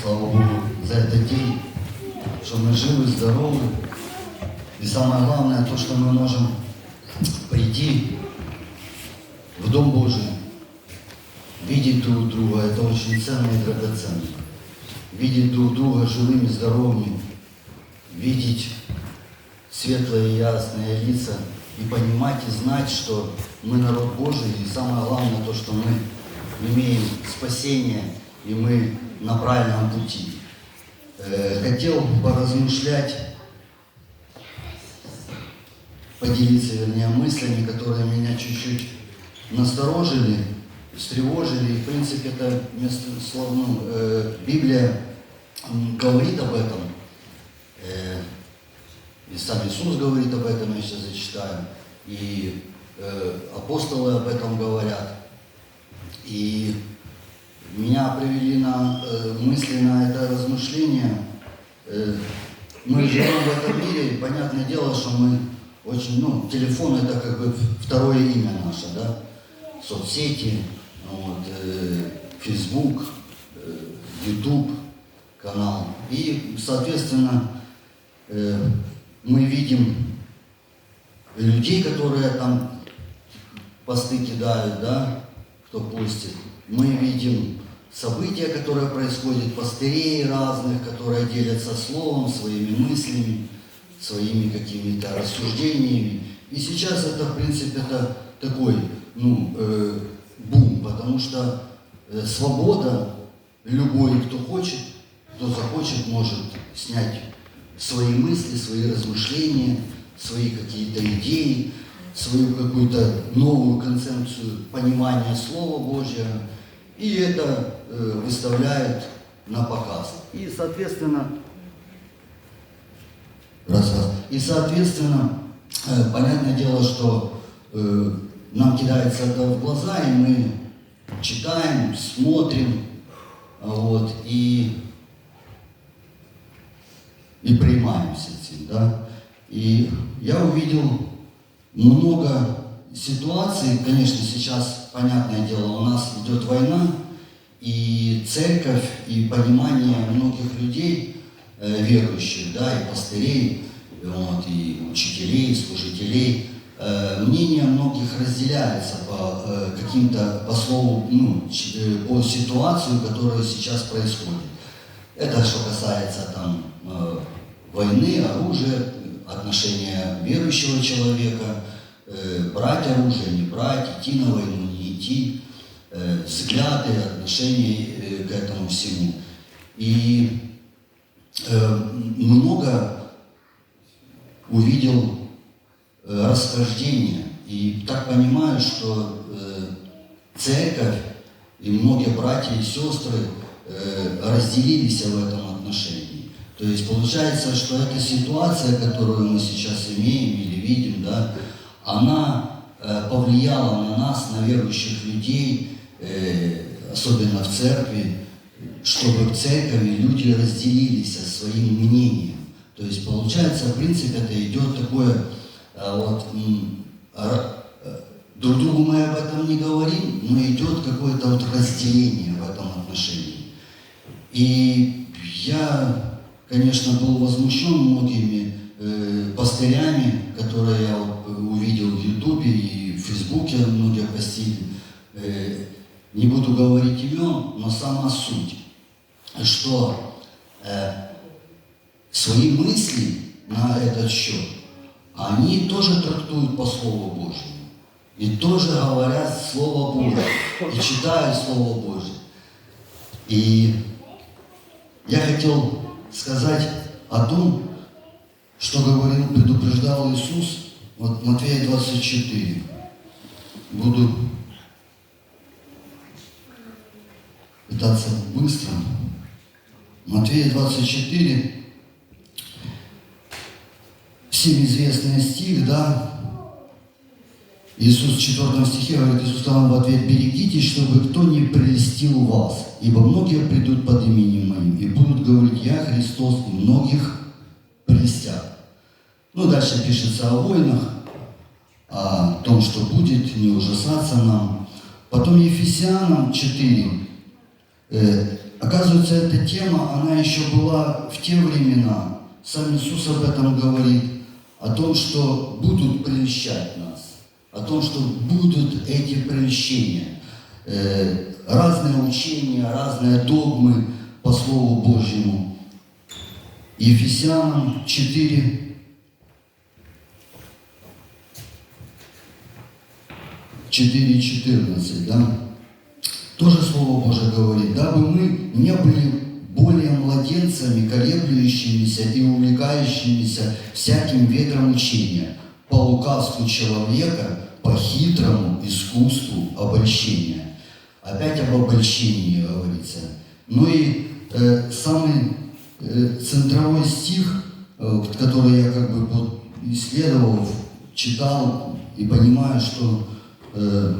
слава Богу, за этот день, что мы живы, здоровы. И самое главное, то, что мы можем прийти в Дом Божий, видеть друг друга, это очень ценно и драгоценно. Видеть друг друга живыми, здоровыми, видеть светлые ясные лица и понимать и знать, что мы народ Божий, и самое главное то, что мы имеем спасение, и мы на правильном пути. Э, Хотел поразмышлять, поделиться, вернее, мыслями, которые меня чуть-чуть насторожили, встревожили. И, в принципе, это место, слов- ну, э, Библия говорит об этом. Э, и сам Иисус говорит об этом, я сейчас зачитаю. И апостолы об этом говорят. И меня привели на э, мысли на это размышление. Э, мы живем в этом мире, и понятное дело, что мы очень, ну, телефон это как бы второе имя наше, да, соцсети, вот, э, Facebook, э, YouTube канал. И, соответственно, э, мы видим людей, которые там посты кидают, да, кто постит. Мы видим события, которые происходят, пастырей разных, которые делятся словом, своими мыслями, своими какими-то рассуждениями. И сейчас это, в принципе, это такой, ну, э, бум, потому что э, свобода, любой, кто хочет, кто захочет, может снять свои мысли, свои размышления, свои какие-то идеи, свою какую-то новую концепцию понимания Слова Божьего, и это э, выставляют на показ. И, соответственно, раз. И, соответственно, э, понятное дело, что э, нам кидается это в глаза, и мы читаем, смотрим, а вот, и и принимаемся этим, да. И я увидел много ситуаций, конечно, сейчас, понятное дело, у нас идет война, и церковь, и понимание многих людей, э, верующих, да, и пастырей, вот, и учителей, и служителей, э, мнение многих разделяется по э, каким-то, по слову, ну, по ситуации, которая сейчас происходит. Это что касается там войны, оружия, отношения верующего человека, э, брать оружие, не брать, идти на войну, не идти, э, взгляды, отношения э, к этому всему. И много увидел расхождения. И так понимаю, что церковь и многие братья и сестры разделились в этом. То есть получается, что эта ситуация, которую мы сейчас имеем или видим, да, она э, повлияла на нас, на верующих людей, э, особенно в церкви, чтобы в церкви люди разделились со своим мнением. То есть получается, в принципе, это идет такое, а, вот, э, друг другу мы об этом не говорим, но идет какое-то вот разделение в этом отношении. И я, конечно, был возмущен многими э, пастырями, которые я увидел в Ютубе и в Фейсбуке многие постили. Э, не буду говорить имен, но сама суть, что э, свои мысли на этот счет, они тоже трактуют по Слову Божьему. И тоже говорят Слово Божье. И читают Слово Божье. И я хотел сказать о том, что говорил, предупреждал Иисус, вот Матфея 24. Буду пытаться быстро. Матфея 24, всем известный стих, да, Иисус в 4 стихе говорит, Иисус сказал в ответ, берегитесь, чтобы кто не прелестил вас, ибо многие придут под именем моим и будут говорить, я Христос, многих прелестят. Ну, дальше пишется о войнах, о том, что будет, не ужасаться нам. Потом Ефесянам 4, э, оказывается, эта тема, она еще была в те времена. Сам Иисус об этом говорит, о том, что будут прельщать нас, о том, что будут эти прельщения, э, разные учения, разные догмы по Слову Божьему. Ефесянам 4, 4.14, да? Тоже Слово Божие говорит, дабы мы не были более младенцами, колеблющимися и увлекающимися всяким ветром учения, по лукавству человека, по хитрому искусству обольщения. Опять об обольщении говорится. Ну и самый э, центровой стих, э, который я как бы исследовал, читал и понимаю, что э,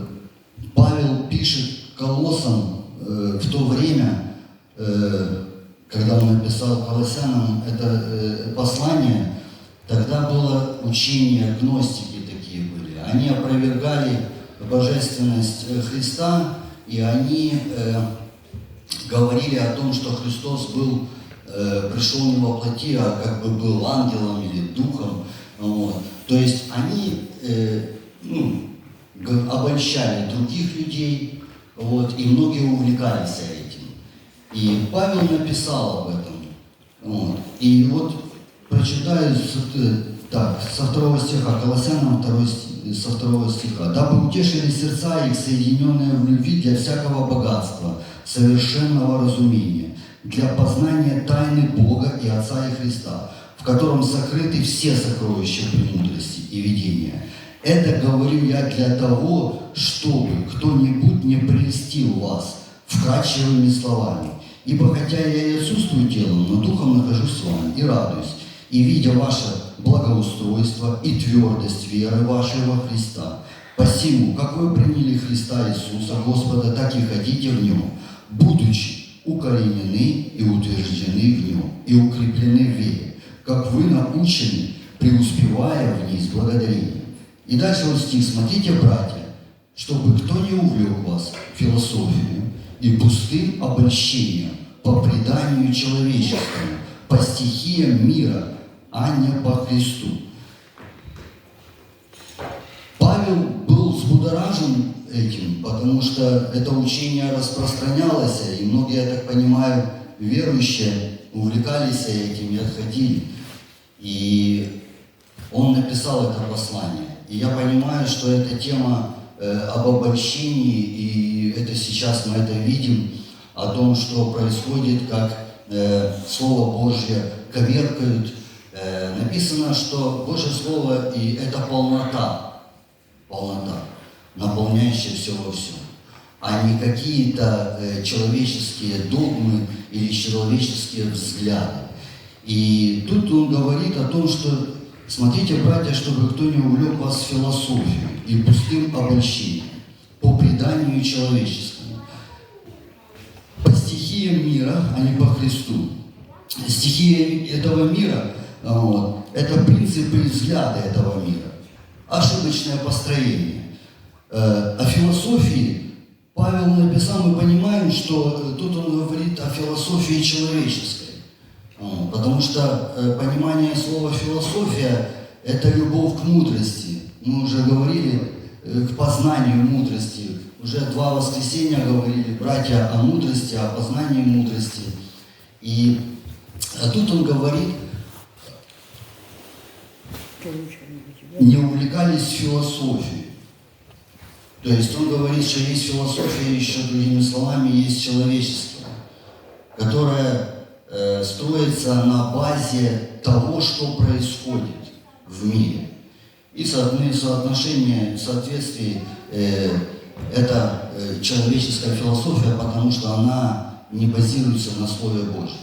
Павел пишет колоссам э, в то время, э, когда он написал колоссянам это э, послание, тогда было учение, гностики такие были. Они опровергали божественность э, Христа, и они э, говорили о том, что Христос был, э, пришел не во плоти, а как бы был ангелом или духом. Вот. То есть они э, ну, обольщали других людей, вот, и многие увлекались этим. И Павел написал об этом. Вот. И вот прочитаю так, со второго стиха, Колоссянам второй, со второго стиха. «Дабы утешили сердца их, соединенные в любви для всякого богатства, совершенного разумения, для познания тайны Бога и Отца и Христа, в котором сокрыты все сокровища премудрости и видения, это говорю я для того, чтобы кто-нибудь не прелестил вас вкрадчивыми словами. Ибо хотя я и отсутствую телом, но духом нахожусь с вами и радуюсь, и видя ваше благоустройство и твердость веры вашей во Христа. Посему, как вы приняли Христа Иисуса, Господа, так и ходите в Нем, будучи укоренены и утверждены в Нем, и укреплены в вере, как вы научены, преуспевая в ней с благодарением. И дальше вот стих, смотрите, братья, чтобы кто не увлек вас философию и пустым обольщением по преданию человеческому, по стихиям мира, а не по Христу. Павел был взбудоражен этим, потому что это учение распространялось, и многие, я так понимаю, верующие увлекались этим и отходили. И он написал это послание. И я понимаю, что эта тема э, об обольщении, и это сейчас мы это видим, о том, что происходит, как э, Слово Божье коверкают. Э, написано, что Божье Слово и это полнота, полнота, наполняющая все во всем, а не какие-то э, человеческие догмы или человеческие взгляды. И тут он говорит о том, что Смотрите, братья, чтобы кто не увлек вас в философию и пустым обольщением по преданию человеческому, по стихиям мира, а не по Христу. Стихии этого мира вот, это принципы и взгляды этого мира, ошибочное построение. Э, о философии Павел написал, мы понимаем, что тут он говорит о философии человеческой. Потому что э, понимание слова философия – это любовь к мудрости. Мы уже говорили э, к познанию мудрости. Уже два воскресенья говорили, братья, о мудрости, о познании мудрости. И тут он говорит, не увлекались философией. То есть он говорит, что есть философия, еще другими словами, есть человечество, которое э, строится на базе того, что происходит в мире. И соотношение, соответствие э, это э, человеческая философия, потому что она не базируется на Слове Божьем.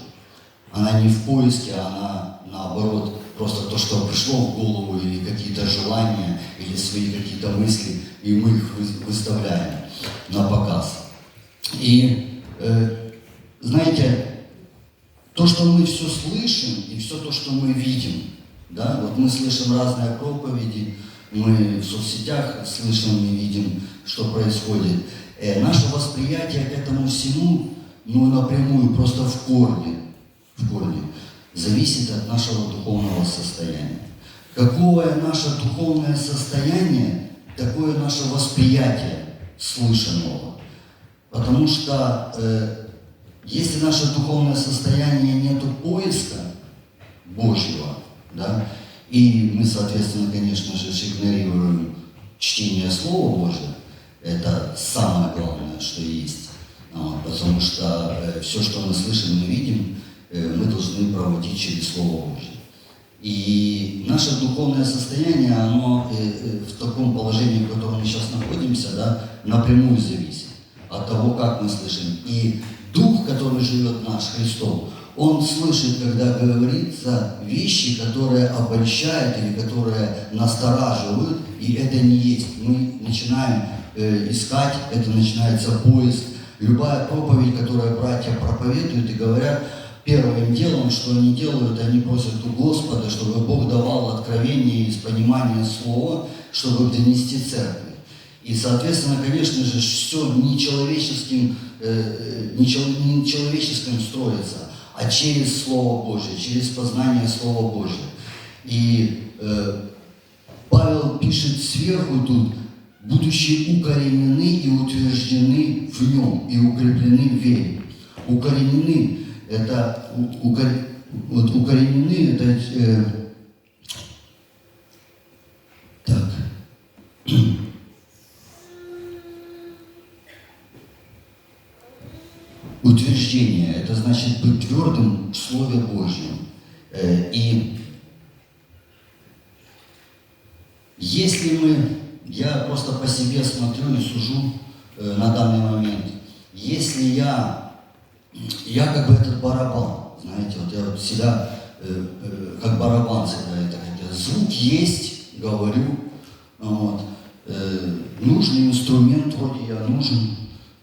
Она не в поиске, она наоборот просто то, что пришло в голову, или какие-то желания, или свои какие-то мысли, и мы их выставляем на показ. И, э, знаете, то, что мы все слышим и все то, что мы видим, да, вот мы слышим разные проповеди, мы в соцсетях слышим и видим, что происходит. Э, наше восприятие к этому всему ну напрямую, просто в корне, в корне, зависит от нашего духовного состояния. Какое наше духовное состояние, такое наше восприятие слышанного. Потому что э, если наше духовное состояние нет поиска Божьего, да, и мы, соответственно, конечно же, игнорируем чтение Слова Божьего, это самое главное, что есть. А, потому что э, все, что мы слышим и видим, мы должны проводить через Слово Божье. И наше духовное состояние, оно э, в таком положении, в котором мы сейчас находимся, да, напрямую зависит от того, как мы слышим. И Дух, который живет в нас, Христов, он слышит, когда говорится вещи, которые обольщают или которые настораживают, и это не есть. Мы начинаем э, искать, это начинается поиск. Любая проповедь, которую братья проповедуют и говорят, первым делом, что они делают, они просят у Господа, чтобы Бог давал откровение из понимания слова, чтобы донести церкви. И, соответственно, конечно же, все нечеловеческим, э, нечеловеческим строится, а через Слово Божье, через познание Слова Божьего. И э, Павел пишет сверху тут, будучи укоренены и утверждены в нем, и укреплены в вере. Укоренены – это, вот укоренены – это э, так, утверждение, это значит быть твердым в Слове Божьем. Э, и если мы, я просто по себе смотрю и сужу э, на данный момент, если я, я как бы этот барабан, знаете, вот я вот всегда э, как барабан всегда это хотел, звук есть, говорю, вот, нужный инструмент вроде я нужен,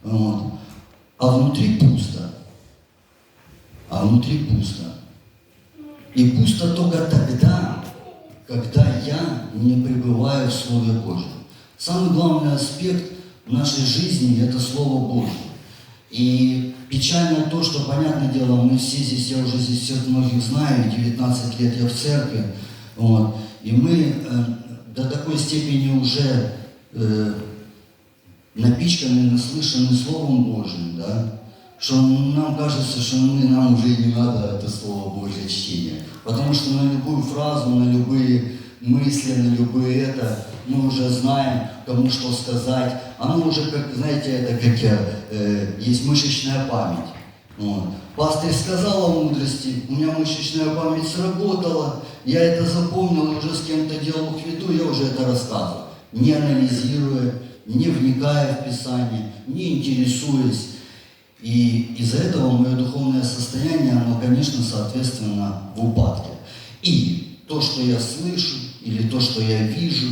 вот, а внутри пусто. А внутри пусто. И пусто только тогда, когда я не пребываю в Слове Божьем. Самый главный аспект нашей жизни – это Слово Божье. И печально то, что, понятное дело, мы все здесь, я уже здесь всех многих знаю, 19 лет я в церкви, вот, и мы э, до такой степени уже э, напичканы, наслышаны Словом Божьим, да, что нам кажется, что мы, нам уже не надо это Слово Божье чтение. Потому что на любую фразу, на любые мысли, на любые это, мы уже знаем, кому что сказать. Оно уже, как, знаете, это как э, есть мышечная память. Вот. Пастырь сказал о мудрости, у меня мышечная память сработала, я это запомнил, уже с кем-то диалог веду, я уже это рассказывал, не анализируя, не вникая в Писание, не интересуясь. И из-за этого мое духовное состояние, оно, конечно, соответственно, в упадке. И то, что я слышу, или то, что я вижу,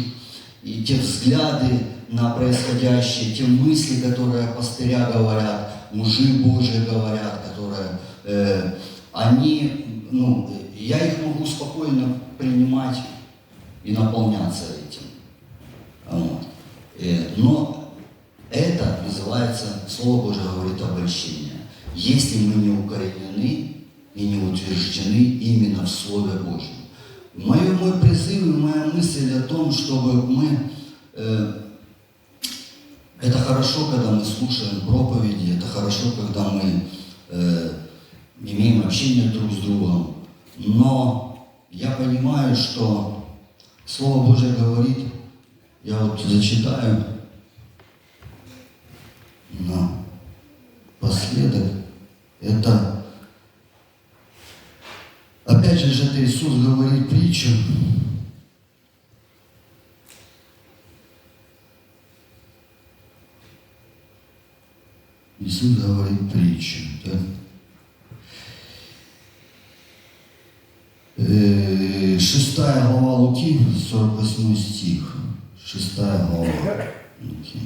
и те взгляды на происходящее, те мысли, которые пастыря говорят, мужи Божьи говорят, которые, э, они, ну, я их могу спокойно принимать и наполняться этим. Вот. Э, но это называется, Слово Божие говорит обольщение. Если мы не укоренены и не утверждены именно в Слове Божьем. Мой, мой призыв моя мысль о том, чтобы мы... Э, это хорошо, когда мы слушаем проповеди, это хорошо, когда мы э, имеем общение друг с другом. Но я понимаю, что Слово Божье говорит, я вот зачитаю на последок. Это, опять же, это Иисус говорит притчу. Иисус говорит притчу. Да? Э, шестая глава Луки, 48 стих. Шестая глава Луки.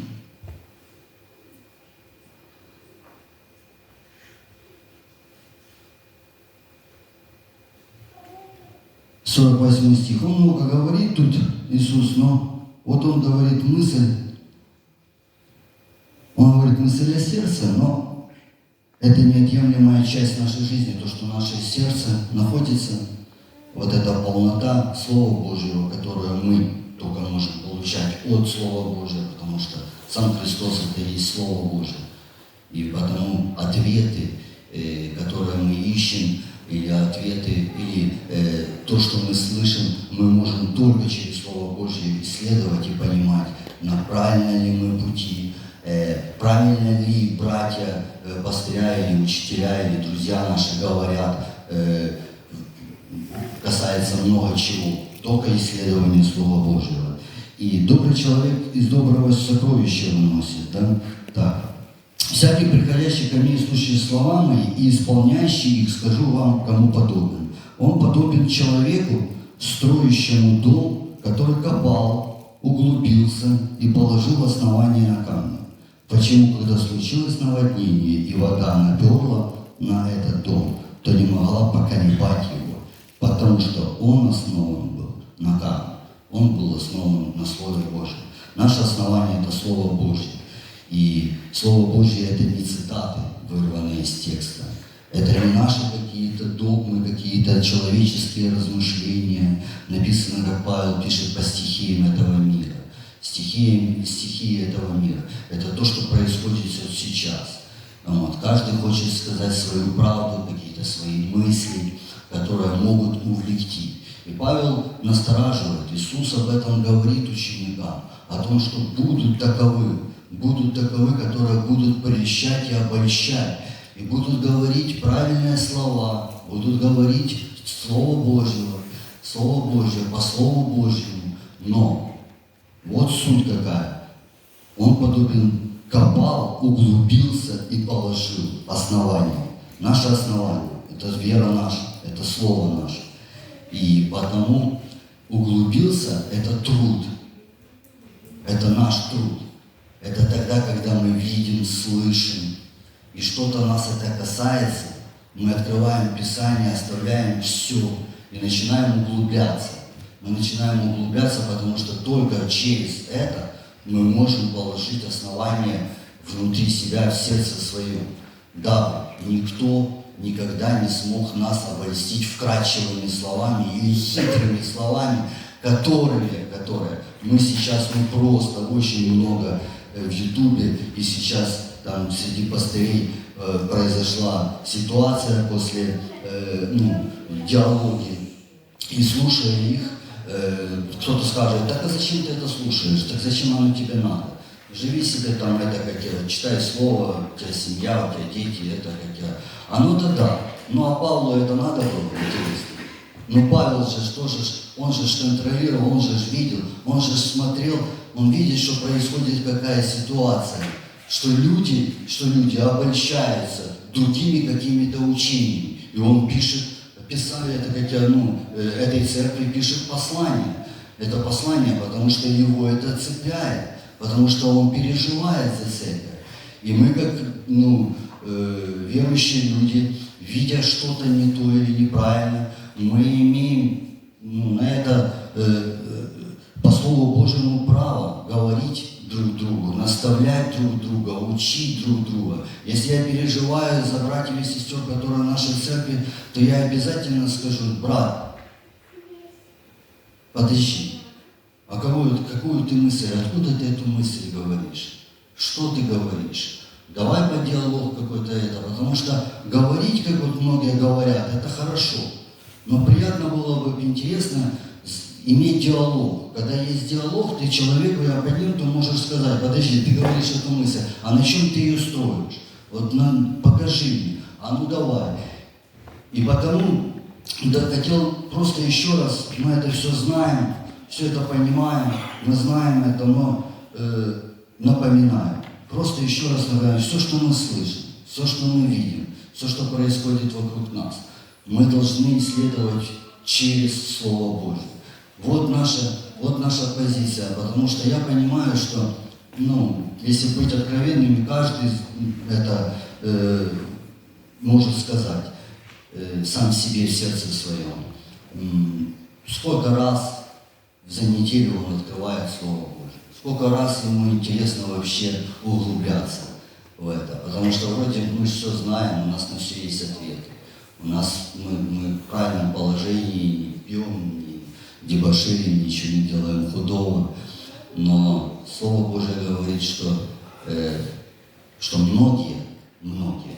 Сорок восьмой стих. Он много говорит тут, Иисус, но вот он говорит мысль, он говорит мысль о сердце, но это неотъемлемая часть нашей жизни, то, что наше сердце находится вот эта полнота Слова Божьего, которую мы только можем получать от Слова Божьего, потому что сам Христос это и есть Слово Божье. И потому ответы, э, которые мы ищем, или ответы, или э, то, что мы слышим, мы можем только через Слово Божье исследовать и понимать, на правильно ли мы пути, э, правильно ли братья, э, пастыря или учителя, или друзья наши говорят, э, касается много чего, только исследования Слова Божьего. И добрый человек из доброго сокровища выносит, да? Так. Всякий приходящий ко мне слушающий слова мои и исполняющий их, скажу вам, кому подобен. Он подобен человеку, строящему дом, который копал, углубился и положил основание на камни. Почему, когда случилось наводнение и вода наперла на этот дом, то не могла поколебать его, потому что он основан был на камне. Он был основан на Слове Божьем. Наше основание – это Слово Божье. И Слово Божье – это не цитаты, вырванные из текста. Это не наши какие-то догмы, какие-то человеческие размышления, написано, как Павел пишет по стихиям этого мира. Стихии, стихии этого мира. Это то, что происходит сейчас. Вот. Каждый хочет сказать свою правду, какие-то свои мысли, которые могут увлекти. И Павел настораживает, Иисус об этом говорит ученикам, о том, что будут таковы, будут таковы, которые будут прельщать и обольщать, и будут говорить правильные слова, будут говорить Слово Божьего, Слово Божье, по Слову Божьему. Но вот суть какая. Он подобен копал, углубился и положил основание. Наше основание – это вера наша, это Слово наше. И потому углубился – это труд. Это наш труд. Это тогда, когда мы видим, слышим, и что-то нас это касается, мы открываем Писание, оставляем все и начинаем углубляться. Мы начинаем углубляться, потому что только через это мы можем положить основание внутри себя, в сердце свое, дабы никто никогда не смог нас обольстить вкрадчивыми словами или хитрыми словами, которые, которые мы сейчас, мы просто очень много в Ютубе, и сейчас там среди пастырей э, произошла ситуация после э, ну, диалоги, и слушая их, э, кто-то скажет, так а зачем ты это слушаешь, так зачем оно тебе надо? Живи себе там, это как я, читай слово, у тебя семья, у тебя дети, это как я. Оно-то да. Ну а Павлу это надо было, интересно. Но Павел же, что же, он же контролировал, он же видел, он же смотрел, он видит, что происходит какая ситуация, что люди, что люди обольщаются другими какими-то учениями. И он пишет, писали это, как я, ну, э, этой церкви пишет послание. Это послание, потому что его это цепляет потому что он переживает за церковь. И мы, как ну, э, верующие люди, видя что-то не то или неправильно, мы имеем ну, на это э, наставлять друг друга, учить друг друга. Если я переживаю за братьев и сестер, которые в нашей церкви, то я обязательно скажу, брат, подожди, а какую, какую ты мысль, откуда ты эту мысль говоришь? Что ты говоришь? Давай по диалог какой-то это, потому что говорить, как вот многие говорят, это хорошо. Но приятно было бы, интересно, иметь диалог. Когда есть диалог, ты человеку и оппоненту можешь сказать, подожди, ты говоришь эту мысль, а на чем ты ее строишь? Вот на, покажи мне, а ну давай. И потому да, хотел просто еще раз, мы это все знаем, все это понимаем, мы знаем это, но э, напоминаем. Просто еще раз напоминаем, все, что мы слышим, все, что мы видим, все, что происходит вокруг нас, мы должны исследовать через Слово Божье. Вот наша, вот наша позиция, потому что я понимаю, что, ну, если быть откровенными, каждый это э, может сказать э, сам себе в сердце своем. Сколько раз за неделю он открывает Слово Божье. Сколько раз ему интересно вообще углубляться. в это. Потому что вроде мы все знаем, у нас на все есть ответы. У нас мы, мы в правильном положении, не пьем, дебоширим, ничего не делаем худого. Но Слово Божие говорит, что, э, что многие, многие,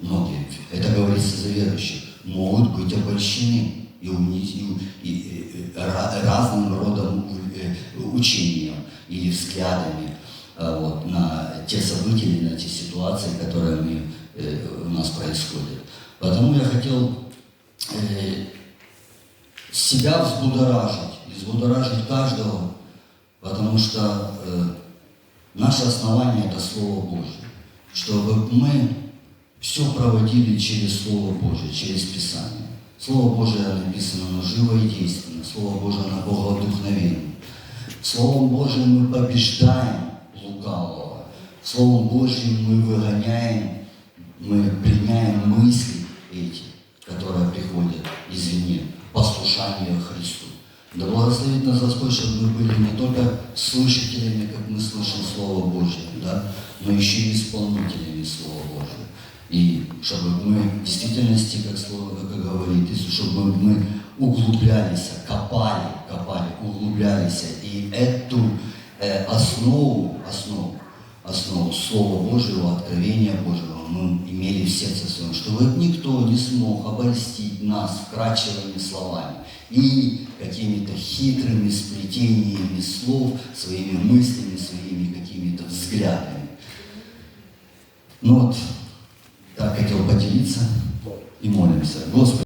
многие, это говорится за верующих, могут быть обольщены и, уни- и, и- и ра- разным родом э, учением или взглядами а, вот, на те события на те ситуации, которые мы, э, у нас происходят. Поэтому я хотел э, себя взбудоражить, и взбудоражить каждого, потому что э, наше основание это Слово Божье, чтобы мы все проводили через Слово Божье, через Писание. Слово Божье написано, оно живо и действенно. Слово Божье, оно Богодухновенно. Словом Божьим мы побеждаем лукавого. Словом Божьим мы выгоняем, мы пленяем мысли эти, которые приходят извне, послушание Христу. Да благословит нас Господь, чтобы мы были не только слышателями, как мы слышим Слово Божье, да, но еще и исполнителями Слова Божьего. И чтобы мы в действительности, как слово как говорит Иисус, чтобы мы углублялись, копали, копали, углублялись. И эту э, основу, основу, основу Слова Божьего, Откровения Божьего мы имели в сердце своем, чтобы никто не смог обольстить нас вкрадчивыми словами и какими-то хитрыми сплетениями слов, своими мыслями, своими какими-то взглядами. Ну вот, так хотел поделиться и молимся. Господи,